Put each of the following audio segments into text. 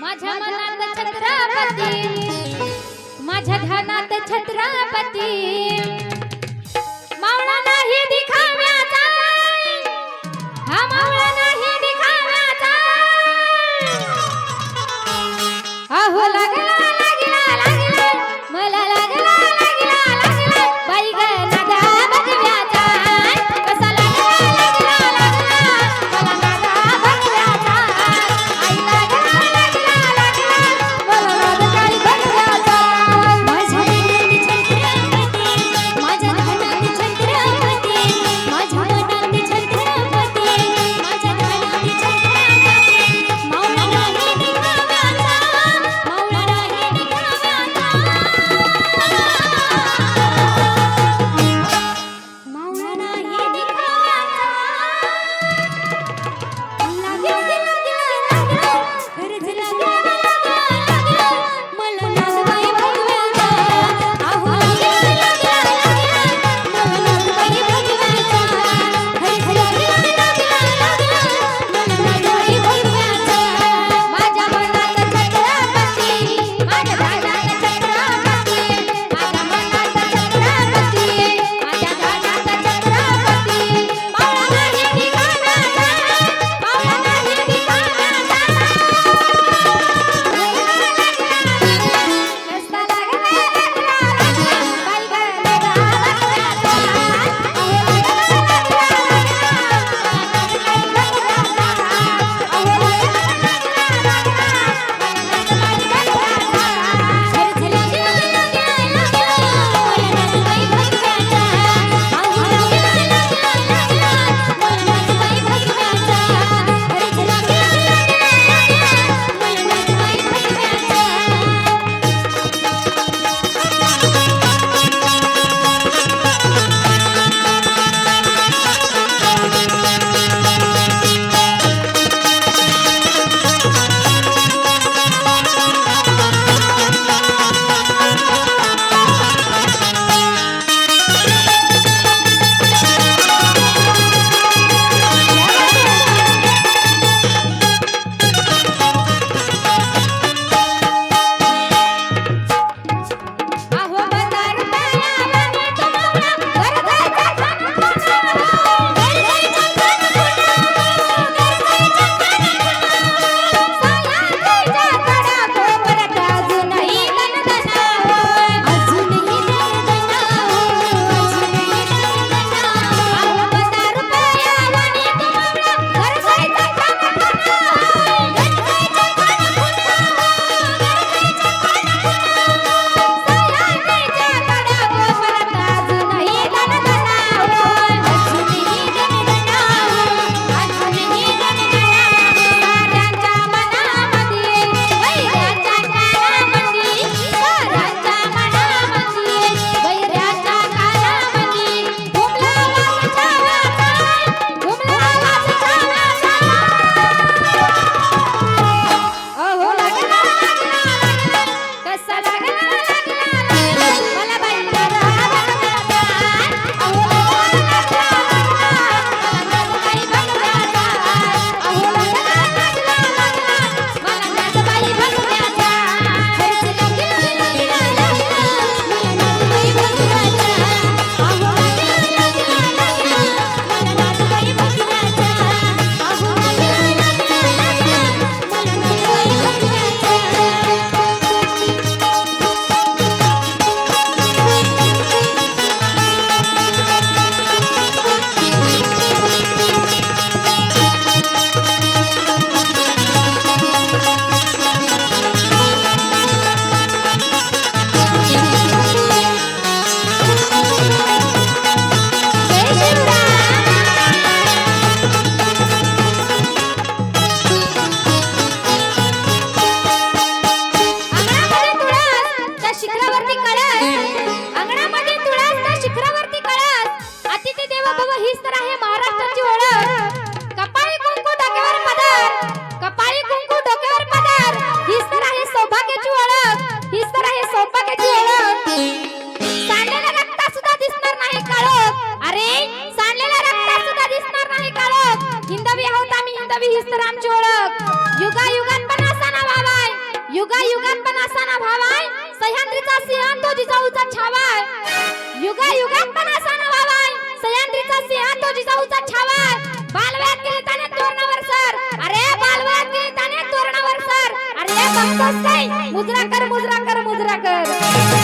माझ्या मनात छत्रपती. माझ्या ध्यानात छत्रपती. मावळा नाही दिखाव्याचा हीच तर आहे महाराष्ट्राची ओळख. कपाळी कुंकू डोक्यावर पदर. कपाळी कुंकू डोक्यावर पदर. हीच तर आहे सौभाग्याची ओळख. हीच तर आहे सौभाग्याची ओळख. सांडलेल्या रक्तात सुद्धा दिसणार नाही काळोख. अरे सांडलेल्या रक्तात सुद्धा दिसणार नाही काळोख. हिंदवी आहोत आम्ही हिंदवी हीच तर आमची ओळख. युगा युगान पण असाना भावाय. युगा युगान पण असाना भावाय. सह्याद्रीचा सिंह तो जिजाऊचा छावा युगा युगान पण असाना न व्हावाय सिंह तो जिजाऊचा छावा. बालवयात गेले त्याने तोरणावर सर. अरे बालवयात गेले त्याने तोरणावर सर. अरे बघतोस काय? मुजरा कर मुजरा कर मुजरा कर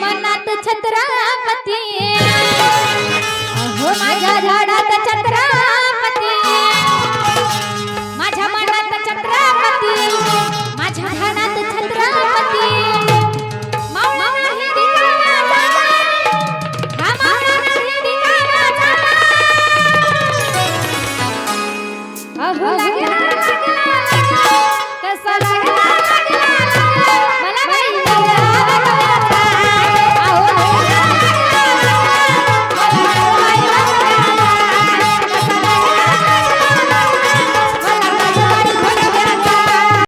अमरनाथ छत्रपती अहो माझ्या झाडात छत्रा